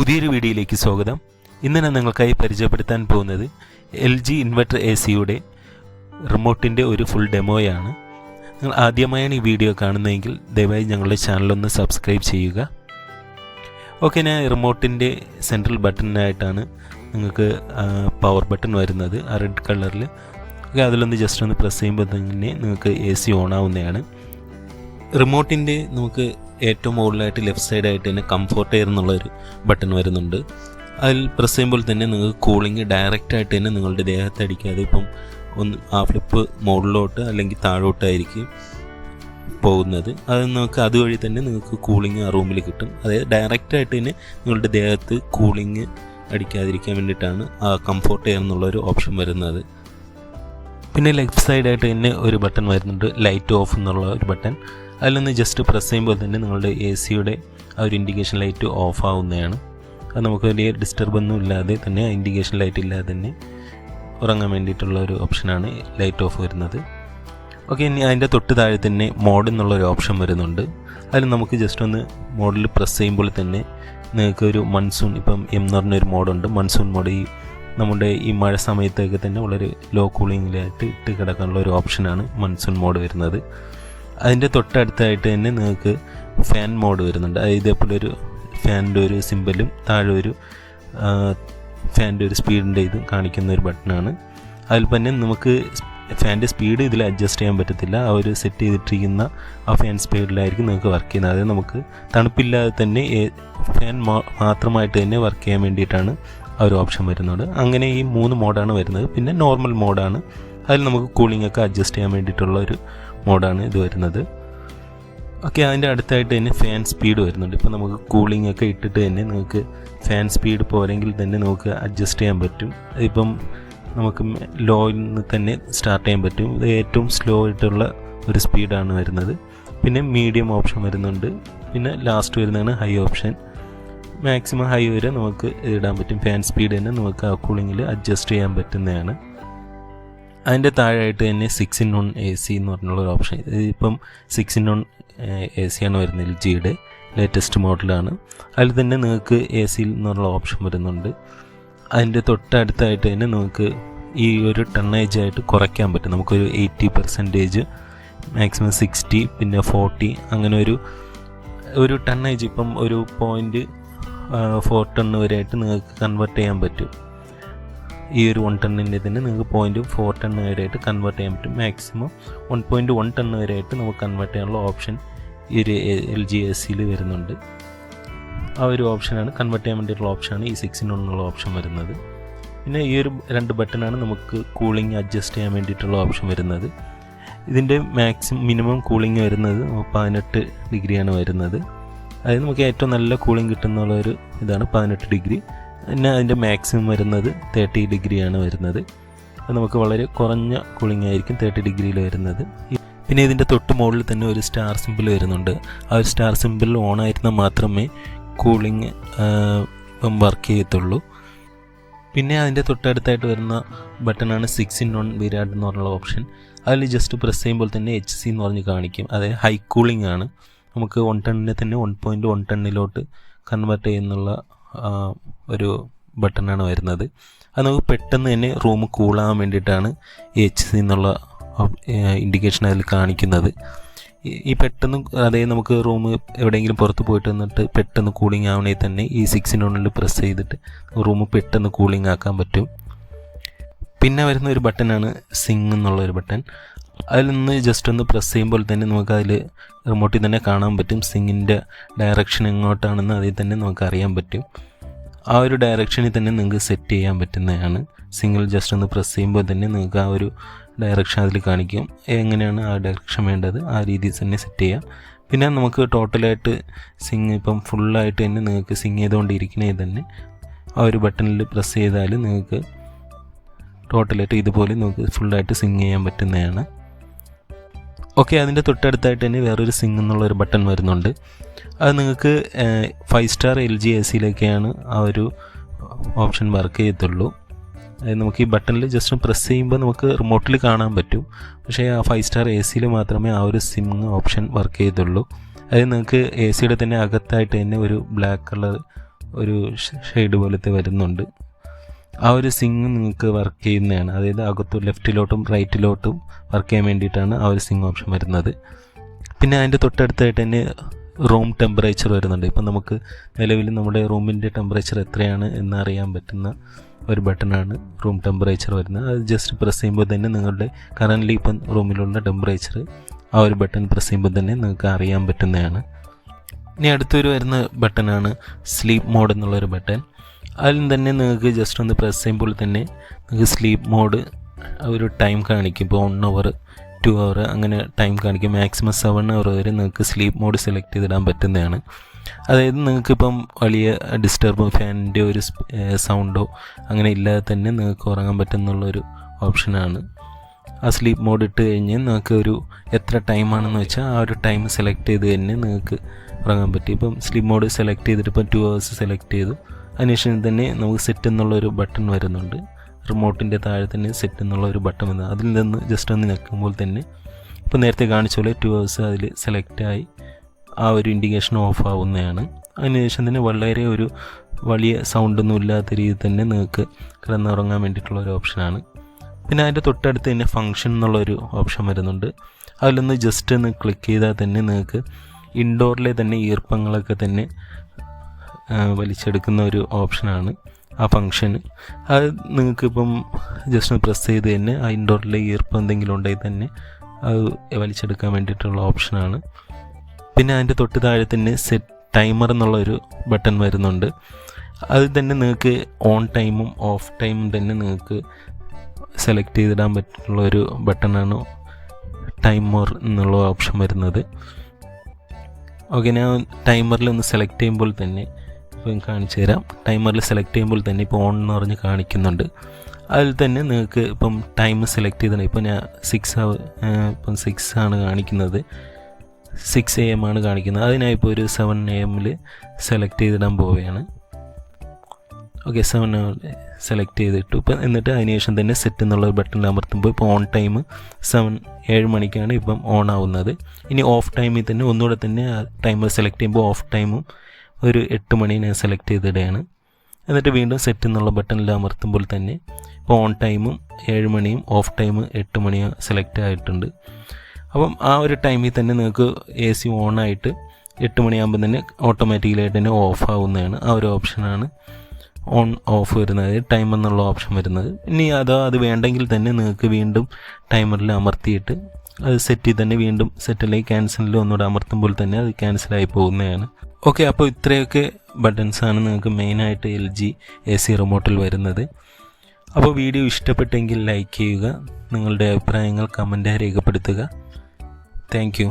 പുതിയൊരു വീഡിയോയിലേക്ക് സ്വാഗതം. ഇന്ന് ഞാൻ നിങ്ങൾക്കായി പരിചയപ്പെടുത്താൻ പോകുന്നത് എൽ ജി ഇൻവെർട്ടർ എ സിയുടെ റിമോട്ടിന്റെ ഒരു ഫുൾ ഡെമോയാണ്. നിങ്ങൾ ആദ്യമായാണ് ഈ വീഡിയോ കാണുന്നതെങ്കിൽ ദയവായി ഞങ്ങളുടെ ചാനലൊന്ന് സബ്സ്ക്രൈബ് ചെയ്യുക. ഓക്കെ ഞാൻ റിമോട്ടിന്റെ സെൻട്രൽ ബട്ടണിനായിട്ടാണ് നിങ്ങൾക്ക് പവർ ബട്ടൺ വരുന്നത് ആ റെഡ് കളറിൽ ഓക്കെ അതിലൊന്ന് ജസ്റ്റ് ഒന്ന് പ്രസ് ചെയ്യുമ്പോൾ തന്നെ നിങ്ങൾക്ക് എ സി ഓൺ ആവുന്നതാണ്. റിമോട്ടിന്റെ നമുക്ക് ഏറ്റവും മുകളിലായിട്ട് ലെഫ്റ്റ് സൈഡായിട്ട് തന്നെ കംഫോർട്ട് എയർ എന്നുള്ളൊരു ബട്ടൺ വരുന്നുണ്ട്. അതിൽ പ്രസ് ചെയ്യുമ്പോൾ തന്നെ നിങ്ങൾക്ക് കൂളിംഗ് ഡയറക്റ്റ് ആയിട്ട് തന്നെ നിങ്ങളുടെ ദേഹത്ത് അടിക്കാതെ ഇപ്പം ഒന്ന് ആ ഫ്ലിപ്പ് മുകളിലോട്ട് അല്ലെങ്കിൽ താഴോട്ടായിരിക്കും പോകുന്നത്. അത് നിങ്ങൾക്ക് അതുവഴി തന്നെ നിങ്ങൾക്ക് കൂളിംഗ് ആ റൂമിൽ കിട്ടും. അതായത് ഡയറക്റ്റ് ആയിട്ട് തന്നെ നിങ്ങളുടെ ദേഹത്ത് കൂളിംഗ് അടിക്കാതിരിക്കാൻ വേണ്ടിയിട്ടാണ് ആ കംഫോർട്ട് എയർ എന്നുള്ളൊരു ഓപ്ഷൻ വരുന്നത്. പിന്നെ ലെഫ്റ്റ് സൈഡായിട്ട് തന്നെ ഒരു ബട്ടൺ വരുന്നുണ്ട്. ലൈറ്റ് ഓഫ് എന്നുള്ള ഒരു ബട്ടൺ അതിലൊന്ന് ജസ്റ്റ് പ്രസ് ചെയ്യുമ്പോൾ തന്നെ നിങ്ങളുടെ എ സിയുടെ ആ ഒരു ഇൻഡിക്കേഷൻ ലൈറ്റ് ഓഫ് ആവുന്നതാണ്. അത് നമുക്ക് വലിയ ഡിസ്റ്റർബ് ഒന്നും ഇല്ലാതെ തന്നെ ആ ഇൻഡിക്കേഷൻ ലൈറ്റ് ഇല്ലാതെ തന്നെ ഉറങ്ങാൻ വേണ്ടിയിട്ടുള്ള ഒരു ഓപ്ഷനാണ് ലൈറ്റ് ഓഫ് വരുന്നത്. ഓക്കെ ഇനി അതിന്റെ തൊട്ട് താഴെ തന്നെ മോഡ് എന്നുള്ള ഒരു ഓപ്ഷൻ വരുന്നുണ്ട്. അതിൽ നമുക്ക് ജസ്റ്റ് ഒന്ന് മോഡിൽ പ്രസ് ചെയ്യുമ്പോൾ തന്നെ നിങ്ങൾക്ക് ഒരു മൺസൂൺ ഇപ്പം എം എന്ന് പറഞ്ഞൊരു മോഡുണ്ട് മൺസൂൺ മോഡ് ഈ നമ്മുടെ ഈ മഴ സമയത്തൊക്കെ തന്നെ വളരെ ലോ കൂളിങ്ങിലായിട്ട് ഇട്ട് കിടക്കാനുള്ള ഒരു ഓപ്ഷനാണ് മൺസൂൺ മോഡ് വരുന്നത്. അതിന്റെ തൊട്ടടുത്തായിട്ട് തന്നെ നിങ്ങൾക്ക് ഫാൻ മോഡ് വരുന്നുണ്ട്. ഇതേപോലെ ഒരു ഫാനിന്റെ ഒരു സിമ്പലും താഴെ ഒരു ഫാനിന്റെ ഒരു സ്പീഡിന്റെ ഇതും കാണിക്കുന്ന ഒരു ബട്ടണാണ് അതിൽ തന്നെ നമുക്ക് ഫാന്റെ സ്പീഡ് ഇതിൽ അഡ്ജസ്റ്റ് ചെയ്യാൻ പറ്റത്തില്ല. ആ ഒരു സെറ്റ് ചെയ്തിട്ടിരിക്കുന്ന ആ ഫാൻ സ്പീഡിലായിരിക്കും നിങ്ങൾക്ക് വർക്ക് ചെയ്യുന്നത്. അതായത് നമുക്ക് തണുപ്പില്ലാതെ തന്നെ ഫാൻ മാത്രമായിട്ട് തന്നെ വർക്ക് ചെയ്യാൻ വേണ്ടിയിട്ടാണ് ആ ഒരു ഓപ്ഷൻ വരുന്നത്. അങ്ങനെ ഈ മൂന്ന് മോഡാണ് വരുന്നത്. പിന്നെ നോർമൽ മോഡാണ് അതിൽ നമുക്ക് കൂളിംഗ് ഒക്കെ അഡ്ജസ്റ്റ് ചെയ്യാൻ വേണ്ടിയിട്ടുള്ള ഒരു മോഡാണ് ഇത് വരുന്നത്. ഓക്കെ അതിന്റെ അടുത്തായിട്ട് തന്നെ ഫാൻ സ്പീഡ് വരുന്നുണ്ട്. ഇപ്പോൾ നമുക്ക് കൂളിംഗ് ഒക്കെ ഇട്ടിട്ട് തന്നെ നിങ്ങൾക്ക് ഫാൻ സ്പീഡ് പോരെങ്കിൽ തന്നെ നമുക്ക് അഡ്ജസ്റ്റ് ചെയ്യാൻ പറ്റും. ഇപ്പം നമുക്ക് ലോയിൽ നിന്ന് തന്നെ സ്റ്റാർട്ട് ചെയ്യാൻ പറ്റും. ഇത് ഏറ്റവും സ്ലോ ആയിട്ടുള്ള ഒരു സ്പീഡാണ് വരുന്നത്. പിന്നെ മീഡിയം ഓപ്ഷൻ വരുന്നുണ്ട്. പിന്നെ ലാസ്റ്റ് വരുന്നതാണ് ഹൈ ഓപ്ഷൻ മാക്സിമം ഹൈ വരെ നമുക്ക് ഇടാൻ പറ്റും. ഫാൻ സ്പീഡ് തന്നെ നമുക്ക് ആ കൂളിങ്ങിൽ അഡ്ജസ്റ്റ് ചെയ്യാൻ പറ്റുന്നതാണ്. അതിന്റെ താഴെയായിട്ട് തന്നെ six in one A C എന്ന് പറഞ്ഞുള്ള ഒരു ഓപ്ഷൻ ഇതിപ്പം six in one A C ആണ് വരുന്നത് എൽ ജിയുടെ ലേറ്റസ്റ്റ് മോഡലാണ് അതിൽ തന്നെ നിങ്ങൾക്ക് എ സിയിൽ നിന്നുള്ള ഓപ്ഷൻ വരുന്നുണ്ട്. അതിന്റെ തൊട്ടടുത്തായിട്ട് തന്നെ നമുക്ക് ഈ ഒരു ടണ്ണേജ് ആയിട്ട് കുറയ്ക്കാൻ പറ്റും. നമുക്കൊരു എയ്റ്റി പെർസെന്റേജ് മാക്സിമം സിക്സ്റ്റി പിന്നെ ഫോർട്ടി അങ്ങനെ ഒരു ഒരു ടണ്ണേജ് ഇപ്പം ഒരു പോയിന്റ് ഫോർ ടണ്ണ് വരെയായിട്ട് നിങ്ങൾക്ക് കൺവേർട്ട് ചെയ്യാൻ പറ്റും. ഈ ഒരു വൺ ടണ്ണിന്റെ തന്നെ നിങ്ങൾക്ക് പോയിന്റ് ഫോർ ടണ്ണ് വരെ ആയിട്ട് കൺവേർട്ട് ചെയ്യാൻ പറ്റും. Maximum one point one ton വരെ ആയിട്ട് നമുക്ക് കൺവേർട്ട് ചെയ്യാനുള്ള ഓപ്ഷൻ ഈ ഒരു എൽ ജി എസ് സിയിൽ വരുന്നുണ്ട്. ആ ഒരു ഓപ്ഷനാണ് കൺവേർട്ട് ചെയ്യാൻ വേണ്ടിയിട്ടുള്ള ഓപ്ഷനാണ് ഈ സിക്സിനുള്ള ഓപ്ഷൻ വരുന്നത്. പിന്നെ ഈ ഒരു രണ്ട് ബട്ടണാണ് നമുക്ക് കൂളിംഗ് അഡ്ജസ്റ്റ് ചെയ്യാൻ വേണ്ടിയിട്ടുള്ള ഓപ്ഷൻ വരുന്നത്. ഇതിന്റെ മാക്സിമം മിനിമം കൂളിംഗ് വരുന്നത് പതിനെട്ട് ഡിഗ്രിയാണ് വരുന്നത്. അതായത് നമുക്ക് ഏറ്റവും നല്ല കൂളിംഗ് കിട്ടുന്നുള്ള ഒരു ഇതാണ് പതിനെട്ട് ഡിഗ്രി. പിന്നെ അതിന്റെ മാക്സിമം വരുന്നത് തേർട്ടി ഡിഗ്രിയാണ് വരുന്നത്. അത് നമുക്ക് വളരെ കുറഞ്ഞ കൂളിംഗ് ആയിരിക്കും തേർട്ടി ഡിഗ്രിയിൽ വരുന്നത്. പിന്നെ ഇതിന്റെ തൊട്ട് മുകളിൽ തന്നെ ഒരു സ്റ്റാർ സിമ്പിൾ വരുന്നുണ്ട്. ആ ഒരു സ്റ്റാർ സിമ്പിൾ ഓൺ ആയിരുന്നാൽ മാത്രമേ കൂളിംഗ് വർക്ക് ചെയ്യത്തുള്ളൂ. പിന്നെ അതിന്റെ തൊട്ടടുത്തായിട്ട് വരുന്ന ബട്ടണാണ് സിക്സ് ഇൻ വൺ വിരാട് എന്ന് പറഞ്ഞുള്ള ഓപ്ഷൻ അതിൽ ജസ്റ്റ് പ്രസ് ചെയ്യുമ്പോൾ തന്നെ എച്ച് സി എന്ന് പറഞ്ഞ് കാണിക്കും. അതായത് ഹൈ കൂളിംഗ് ആണ്. നമുക്ക് വൺ ടണ്ണിനെ തന്നെ വൺ പോയിന്റ് വൺ ടണ്ണിലോട്ട് കൺവേർട്ട് ചെയ്യുന്നുള്ള ഒരു ബട്ടണാണ് വരുന്നത്. അത് നമുക്ക് പെട്ടെന്ന് തന്നെ റൂം കൂളാകാൻ വേണ്ടിയിട്ടാണ് എച്ച് സി എന്നുള്ള ഇൻഡിക്കേഷൻ അതിൽ കാണിക്കുന്നത്. ഈ പെട്ടെന്ന് അതായത് നമുക്ക് റൂം എവിടെയെങ്കിലും പുറത്ത് പോയിട്ട് വന്നിട്ട് പെട്ടെന്ന് കൂളിംഗ് ആവണേ തന്നെ ഈ സിക്സിനുള്ളിൽ പ്രസ് ചെയ്തിട്ട് റൂം പെട്ടെന്ന് കൂളിംഗ് ആക്കാൻ പറ്റും. പിന്നെ വരുന്ന ഒരു ബട്ടനാണ് സിങ് എന്നുള്ള ഒരു ബട്ടൺ. അതിൽ നിന്ന് ജസ്റ്റ് ഒന്ന് പ്രസ് ചെയ്യുമ്പോൾ തന്നെ നമുക്ക് അതിൽ റിമോട്ടിൽ തന്നെ കാണാൻ പറ്റും. സിങ്ങിന്റെ ഡയറക്ഷൻ എങ്ങോട്ടാണെന്ന് അതിൽ തന്നെ നമുക്ക് അറിയാൻ പറ്റും. ആ ഒരു ഡയറക്ഷനിൽ തന്നെ നിങ്ങൾക്ക് സെറ്റ് ചെയ്യാൻ പറ്റുന്നതാണ്. സിംഗിൾ ജസ്റ്റ് ഒന്ന് പ്രസ് ചെയ്യുമ്പോൾ തന്നെ നിങ്ങൾക്ക് ആ ഒരു ഡയറക്ഷൻ അതിൽ കാണിക്കും. എങ്ങനെയാണ് ആ ഡയറക്ഷൻ വേണ്ടത്? ആ രീതിയിൽ തന്നെ സെറ്റ് ചെയ്യാം. പിന്നെ നമുക്ക് ടോട്ടലായിട്ട് സിങ് ഇപ്പം ഫുള്ളായിട്ട് തന്നെ നിങ്ങൾക്ക് സിങ് ചെയ്തുകൊണ്ടിരിക്കണേ തന്നെ ആ ഒരു ബട്ടണിൽ പ്രസ് ചെയ്താൽ നിങ്ങൾക്ക് ടോട്ടലായിട്ട് ഇതുപോലെ നമുക്ക് ഫുള്ളായിട്ട് സിങ് ചെയ്യാൻ പറ്റുന്നതാണ്. ഓക്കെ അതിന്റെ തൊട്ടടുത്തായിട്ട് തന്നെ വേറൊരു സിങ് എന്നുള്ളൊരു ബട്ടൺ വരുന്നുണ്ട്. അത് നിങ്ങൾക്ക് five star L G A സിയിലൊക്കെയാണ് ആ ഒരു ഓപ്ഷൻ വർക്ക് ചെയ്യത്തുള്ളൂ. നമുക്ക് ഈ ബട്ടണിൽ ജസ്റ്റ് പ്രസ് ചെയ്യുമ്പോൾ നമുക്ക് റിമോട്ടിൽ കാണാൻ പറ്റും. പക്ഷേ ആ ഫൈവ് സ്റ്റാർ എ സിയിൽ മാത്രമേ ആ ഒരു സിം ഓപ്ഷൻ വർക്ക് ചെയ്യത്തുള്ളൂ അതായത് നിങ്ങൾക്ക് എ സിയുടെ തന്നെ അകത്തായിട്ട് തന്നെ ഒരു ബ്ലാക്ക് കളർ ഒരു ഷെയ്ഡ് പോലത്തെ വരുന്നുണ്ട്. ആ ഒരു സിങ് നിങ്ങൾക്ക് വർക്ക് ചെയ്യുന്നതാണ്. അതായത് അകത്തു ലെഫ്റ്റിലോട്ടും റൈറ്റിലോട്ടും വർക്ക് ചെയ്യാൻ വേണ്ടിയിട്ടാണ് ആ ഒരു സിങ് ഓപ്ഷൻ വരുന്നത്. പിന്നെ അതിന്റെ തൊട്ടടുത്തായിട്ട് തന്നെ റൂം ടെമ്പറേച്ചർ വരുന്നുണ്ട്. ഇപ്പം നമുക്ക് നിലവിൽ നമ്മുടെ റൂമിന്റെ ടെമ്പറേച്ചർ എത്രയാണ് എന്ന് അറിയാൻ പറ്റുന്ന ഒരു ബട്ടണാണ് റൂം ടെമ്പറേച്ചർ വരുന്നത്. അത് ജസ്റ്റ് പ്രസ് ചെയ്യുമ്പോൾ തന്നെ നിങ്ങളുടെ കറന്റ്ലി ഇപ്പം റൂമിലുള്ള ടെമ്പറേച്ചർ ആ ഒരു ബട്ടൺ പ്രസ് ചെയ്യുമ്പോൾ തന്നെ നിങ്ങൾക്ക് അറിയാൻ പറ്റുന്നതാണ്. ഇനി അടുത്തൊരു വരുന്ന ബട്ടണാണ് സ്ലീപ്പ് മോഡ് എന്നുള്ളൊരു ബട്ടൺ അതിൽ തന്നെ നിങ്ങൾക്ക് ജസ്റ്റ് ഒന്ന് പ്രസ് ചെയ്യുമ്പോൾ തന്നെ നിങ്ങൾക്ക് സ്ലീപ്പ് മോഡ് ഒരു ടൈം കാണിക്കും. ഇപ്പോൾ വൺ അവർ ടു അവർ അങ്ങനെ ടൈം കാണിക്കും. മാക്സിമം സെവൻ അവർ വരെ നിങ്ങൾക്ക് സ്ലീപ്പ് മോഡ് സെലക്ട് ചെയ്തിടാൻ പറ്റുന്നതാണ്. അതായത് നിങ്ങൾക്കിപ്പം വലിയ ഡിസ്റ്റർബ് ഫാനിന്റെ ഒരു സൗണ്ടോ അങ്ങനെ ഇല്ലാതെ തന്നെ നിങ്ങൾക്ക് ഉറങ്ങാൻ പറ്റുന്നുള്ളൊരു ഓപ്ഷനാണ് ആ സ്ലീപ്പ് മോഡ് ഇട്ട് കഴിഞ്ഞ് നിങ്ങൾക്ക് ഒരു എത്ര ടൈമാണെന്ന് വെച്ചാൽ ആ ഒരു ടൈം സെലക്ട് ചെയ്ത് തന്നെ നിങ്ങൾക്ക് ഉറങ്ങാൻ പറ്റും. ഇപ്പം സ്ലീപ്പ് മോഡ് സെലക്ട് ചെയ്തിട്ട് ഇപ്പം ടു അവേഴ്സ് സെലക്ട് ചെയ്തു. അതിനുശേഷം തന്നെ നമുക്ക് സെറ്റ് എന്നുള്ളൊരു ബട്ടൺ വരുന്നുണ്ട്. റിമോട്ടിന്റെ താഴെ തന്നെ സെറ്റ് എന്നുള്ള ഒരു ബട്ടൺ വന്നത് അതിൽ നിന്ന് ജസ്റ്റ് ഒന്ന് ഞെക്കുമ്പോൾ തന്നെ ഇപ്പോൾ നേരത്തെ കാണിച്ച പോലെ ടു അവേഴ്സ് അതിൽ സെലക്ട് ആയി ആ ഒരു ഇൻഡിക്കേഷൻ ഓഫ് ആവുന്നതാണ്. അതിനുശേഷം തന്നെ വളരെ ഒരു വലിയ സൗണ്ടൊന്നും ഇല്ലാത്ത രീതിയിൽ തന്നെ നിങ്ങൾക്ക് കിടന്നുറങ്ങാൻ വേണ്ടിയിട്ടുള്ള ഒരു ഓപ്ഷനാണ് പിന്നെ അതിന്റെ തൊട്ടടുത്ത് തന്നെ ഫങ്ഷൻ എന്നുള്ളൊരു ഓപ്ഷൻ വരുന്നുണ്ട്. അതിലൊന്ന് ജസ്റ്റ് ഒന്ന് ക്ലിക്ക് ചെയ്താൽ തന്നെ നിങ്ങൾക്ക് ഇൻഡോറിലെ തന്നെ ഈർപ്പങ്ങളൊക്കെ തന്നെ വലിച്ചെടുക്കുന്ന ഒരു ഓപ്ഷനാണ് ആ ഫങ്ഷന് അത് നിങ്ങൾക്കിപ്പം ജസ്റ്റ് ഒന്ന് പ്രസ് ചെയ്ത് തന്നെ ആ ഇൻഡോറിലെ ഈർപ്പം എന്തെങ്കിലും ഉണ്ടെങ്കിൽ തന്നെ അത് വലിച്ചെടുക്കാൻ വേണ്ടിയിട്ടുള്ള ഓപ്ഷനാണ്. പിന്നെ അതിന്റെ തൊട്ട് താഴെ തന്നെ സെറ്റ് ടൈമർ എന്നുള്ളൊരു ബട്ടൺ വരുന്നുണ്ട്. അതിൽ തന്നെ നിങ്ങൾക്ക് ഓൺ ടൈമും ഓഫ് ടൈമും തന്നെ നിങ്ങൾക്ക് സെലക്ട് ചെയ്തിടാൻ പറ്റുള്ള ഒരു ബട്ടണാണ് ടൈമർ എന്നുള്ള ഓപ്ഷൻ വരുന്നത്. ഓക്കെ ഞാൻ ടൈമറിൽ ഒന്ന് സെലക്ട് ചെയ്യുമ്പോൾ തന്നെ ഇപ്പം കാണിച്ചു തരാം. ടൈമറിൽ സെലക്ട് ചെയ്യുമ്പോൾ തന്നെ ഇപ്പോൾ ഓൺ എന്ന് പറഞ്ഞ് കാണിക്കുന്നുണ്ട്. അതിൽ തന്നെ നിങ്ങൾക്ക് ഇപ്പം ടൈം സെലക്ട് ചെയ്തിട്ട് ഇപ്പം ഞാൻ സിക്സ് അവർ ഇപ്പം സിക്സ് ആണ് കാണിക്കുന്നത്. സിക്സ് എ എം ആണ് കാണിക്കുന്നത്. അതിനായി ഇപ്പോൾ ഒരു സെവൻ എ എമ്മിൽ സെലക്ട് ചെയ്തിടാൻ പോവുകയാണ്. ഓക്കെ സെവൻ സെലക്ട് ചെയ്തിട്ടു. ഇപ്പം എന്നിട്ട് അതിനുശേഷം തന്നെ സെറ്റ് എന്നുള്ള ബട്ടൺ അമർത്തുമ്പോൾ ഇപ്പോൾ ഓൺ ടൈം സെവൻ ഏഴ് മണിക്കാണ് ഇപ്പം ഓൺ ആവുന്നത്. ഇനി ഓഫ് ടൈമിൽ തന്നെ ഒന്നുകൂടെ തന്നെ ടൈമർ സെലക്ട് ചെയ്യുമ്പോൾ ഓഫ് ടൈമും ഒരു എട്ട് മണി ഞാൻ സെലക്ട് ചെയ്തിടുകയാണ് എന്നിട്ട് വീണ്ടും സെറ്റ് എന്നുള്ള ബട്ടണിൽ അമർത്തുമ്പോൾ തന്നെ ഇപ്പോൾ ഓൺ ടൈമും ഏഴ് മണിയും ഓഫ് ടൈം എട്ട് മണിയും സെലക്ട് ആയിട്ടുണ്ട്. അപ്പം ആ ഒരു ടൈമിൽ തന്നെ നിങ്ങൾക്ക് എ സി ആയിട്ട് എട്ട് മണിയാകുമ്പോൾ തന്നെ ഓട്ടോമാറ്റിക്കലായിട്ട് തന്നെ ഓഫ് ആവുന്നതാണ് ആ ഒരു ഓപ്ഷനാണ് ഓൺ ഓഫ് വരുന്നത് ടൈം എന്നുള്ള ഓപ്ഷൻ വരുന്നത്. ഇനി അതോ അത് വേണ്ടെങ്കിൽ തന്നെ നിങ്ങൾക്ക് വീണ്ടും ടൈമറിൽ അമർത്തിയിട്ട് അത് സെറ്റിൽ തന്നെ വീണ്ടും സെറ്റിലേക്ക് ക്യാൻസലിൽ ഒന്നുകൂടെ അമർത്തുമ്പോൾ തന്നെ അത് ക്യാൻസലായി പോകുന്നതാണ്. ഓക്കെ അപ്പോൾ ഇത്രയൊക്കെ ബട്ടൺസാണ് നിങ്ങൾക്ക് മെയിനായിട്ട് എൽ ജി എ സി റിമോട്ടിൽ വരുന്നത്. അപ്പോൾ വീഡിയോ ഇഷ്ടപ്പെട്ടെങ്കിൽ ലൈക്ക് ചെയ്യുക നിങ്ങളുടെ അഭിപ്രായങ്ങൾ കമന്റായി രേഖപ്പെടുത്തുക. താങ്ക്